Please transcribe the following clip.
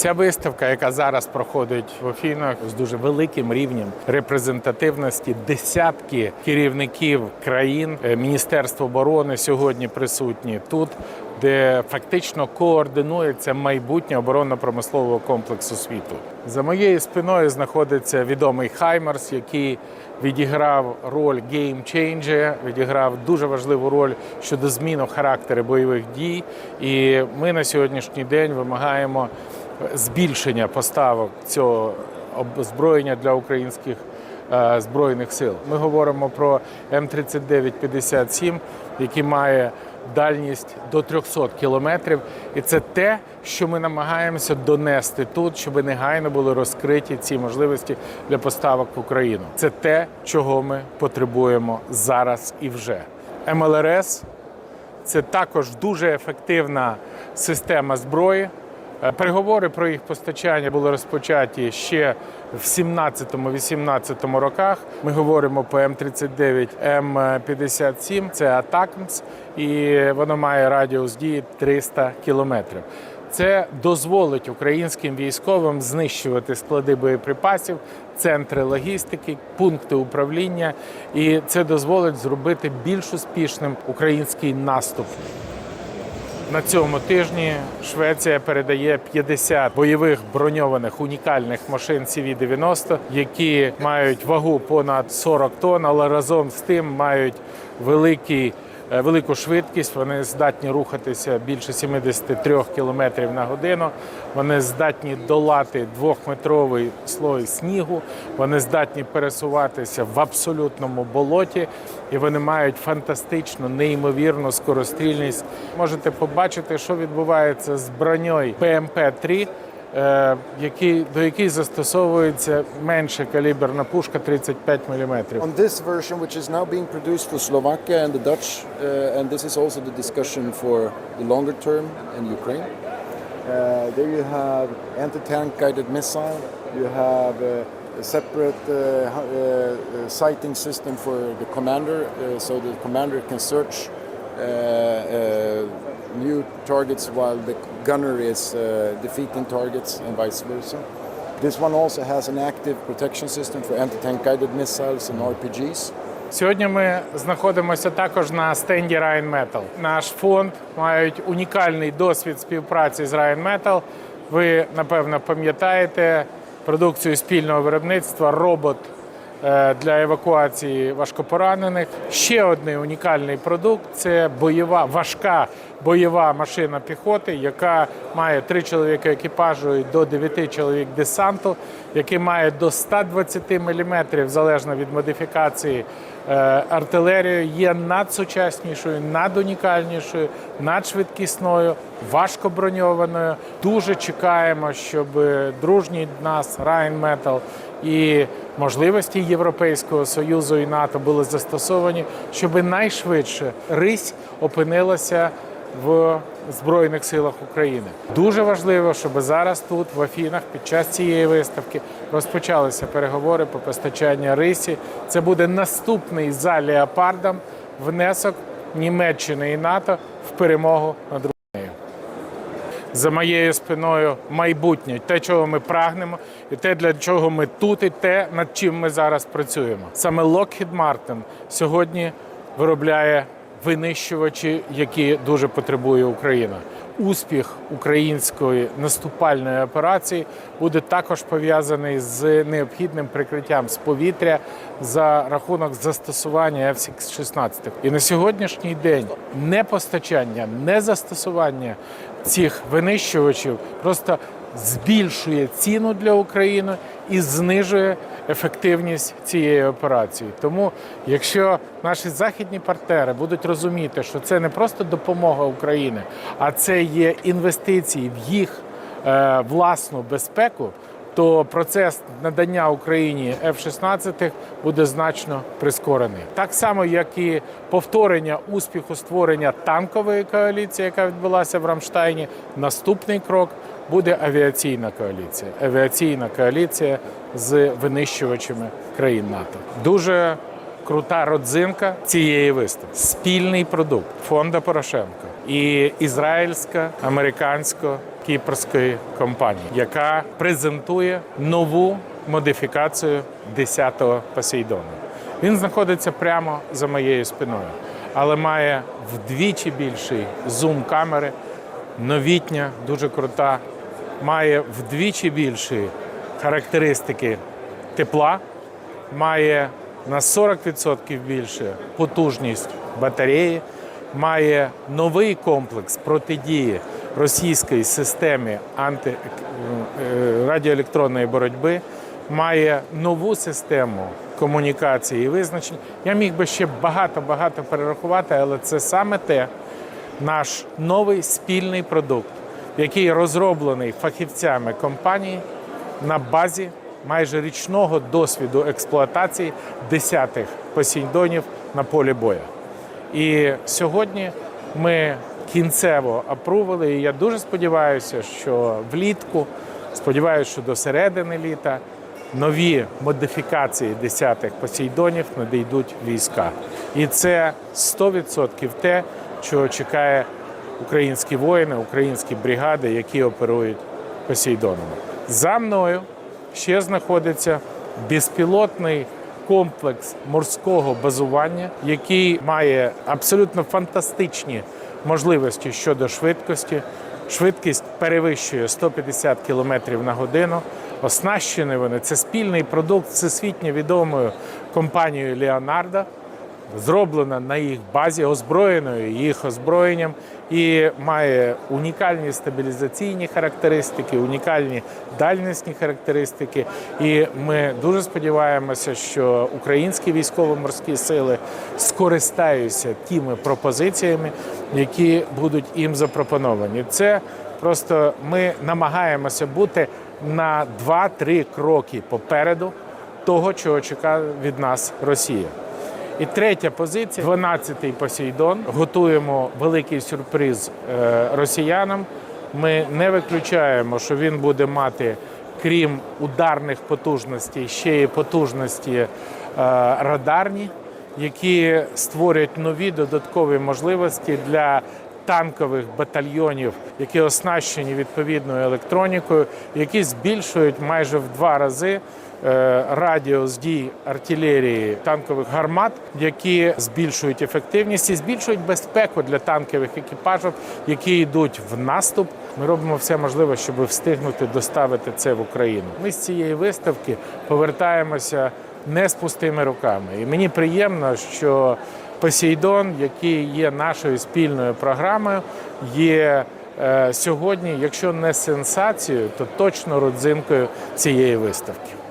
Ця виставка, яка зараз проходить в Афінах з дуже великим рівнем репрезентативності, десятки керівників країн, Е, Міністерство оборони сьогодні присутні тут, де фактично координується майбутнє оборонно-промислового комплексу світу. За моєю спиною знаходиться відомий Хаймерс, який відіграв роль геймчейнджера, відіграв дуже важливу роль щодо зміну характеру бойових дій. І ми на сьогоднішній день вимагаємо збільшення поставок цього озброєння для українських е, збройних сил. Ми говоримо про М3957, який має дальність до 300 кілометрів, і це те, що ми намагаємося донести тут, щоб негайно були розкриті ці можливості для поставок в Україну. Це те, чого ми потребуємо зараз і вже. МЛРС це також дуже ефективна система зброї. Е, Переговори про їх постачання були розпочаті ще в 17-18 роках. Ми говоримо по М39, М57, це Атакмс, і воно має радіус дії 300 кілометрів. Це дозволить українським військовим знищувати склади боєприпасів, центри логістики, пункти управління, і це дозволить зробити більш успішним український наступ. На цьому тижні Швеція передає 50 бойових броньованих унікальних машин CV-90, які мають вагу понад 40 тонн, але разом з тим мають великий, Е, велику швидкість, вони здатні рухатися більше 73 км на годину. Вони здатні долати двохметровий слой снігу, вони здатні пересуватися в абсолютному болоті, і вони мають фантастичну, неймовірну скорострільність. Можете побачити, що відбувається з броньою ПМП 3 До якій застосовується менше каліберна пушка 35 мм. On this version, which is now being produced for Slovakia and the Dutch, uh, and this is also the discussion for the longer term in Ukraine. Uh, there you have anti-tank guided missile. You have uh, a separate uh, uh, uh, sighting system for the commander, uh, so the commander can search. Uh, uh, new targets while the gunner is uh, defeating targets, and vice versa. This one also has an active protection system for anti-tank guided missiles and RPGs. Сьогодні ми знаходимося також на стенді Rheinmetall. Наш фонд мають унікальний досвід співпраці з Rheinmetall. Ви напевно пам'ятаєте продукцію спільного виробництва робот е, для евакуації важкопоранених. Ще один унікальний продукт це бойова важка бойова машина піхоти, яка має три чоловіка екіпажу і до 9 чоловік десанту, який має до 120 мм, залежно від модифікації е, артилерію, є надсучаснішою, надунікальнішою, надшвидкісною, важкоброньованою. Дуже чекаємо, щоб дружній нас Rheinmetall і можливості Європейського союзу і НАТО були застосовані, щоб найшвидше рись опинилася в Збройних силах України. Дуже важливо, щоб зараз тут, в Афінах, під час цієї виставки розпочалися переговори по постачанню рисі. Це буде наступний за леопардом внесок Німеччини і НАТО в перемогу над Румунією. За моєю спиною майбутнє, те, чого ми прагнемо, і те, для чого ми тут, і те, над чим ми зараз працюємо. Саме Lockheed Martin сьогодні виробляє винищувачі, які дуже потребує Україна. Успіх української наступальної операції буде також пов'язаний з необхідним прикриттям з повітря за рахунок застосування F-16. І на сьогоднішній день не постачання, не застосування цих винищувачів просто збільшує ціну для України і знижує ефективність цієї операції. Тому, якщо наші західні партнери будуть розуміти, що це не просто допомога Україні, а це є інвестиції в їх е, власну безпеку. То процес надання Україні F-16 буде значно прискорений, так само як і повторення успіху створення танкової коаліції, яка відбулася в Рамштайні. Наступний крок буде авіаційна коаліція. Авіаційна коаліція з винищувачами країн НАТО. Дуже крута родзинка цієї виставки. Спільний продукт фонда Порошенко і ізраїльсько-американсько кіпрської компанії, яка презентує нову модифікацію 10-го Посейдону. Він знаходиться прямо за моєю спиною, але має вдвічі більший зум камери, новітня, дуже крута, має вдвічі більші характеристики тепла, має на 40% більше потужність батареї, має новий комплекс протидії російської системі анти... е, радіоелектронної боротьби, має нову систему комунікації і визначень. Я міг би ще багато-багато перерахувати, але це саме те, наш новий спільний продукт, який розроблений фахівцями компанії на базі майже річного досвіду експлуатації десятих посейдонів на полі боя. І сьогодні ми кінцево апрували. І я дуже сподіваюся, що влітку, сподіваюся, що до середини літа нові модифікації десятих посейдонів надійдуть війська. І це 100% те, чого чекає українські воїни, українські бригади, які оперують посейдонами. За мною ще знаходиться безпілотний комплекс морського базування, який має абсолютно фантастичні можливості щодо швидкості. Швидкість перевищує 150 км на годину. Оснащені вони це спільний продукт всесвітньо відомою компанією Leonardo зроблена на їх базі, озброєною їх озброєнням, і має унікальні стабілізаційні характеристики, унікальні дальнісні характеристики. І ми дуже сподіваємося, що українські військово-морські сили скористаються тими пропозиціями, які будуть їм запропоновані. Це просто ми намагаємося бути на 2-3 кроки попереду того, чого чекає від нас Росія. І третя позиція 12-й Посейдон. Готуємо великий сюрприз е, росіянам. Ми не виключаємо, що він буде мати, крім ударних потужностей, ще й потужності е, радарні, які створять нові додаткові можливості для танкових батальйонів, які оснащені відповідною електронікою, які збільшують майже в два рази е, радіус дій артилерії танкових гармат, які збільшують ефективність і збільшують безпеку для танкових екіпажів, які йдуть в наступ. Ми робимо все можливе, щоб встигнути доставити це в Україну. Ми з цієї виставки повертаємося не з пустими руками. І мені приємно, що Посейдон, який є нашою спільною програмою, є е, сьогодні, якщо не сенсацією, то точно родзинкою цієї виставки.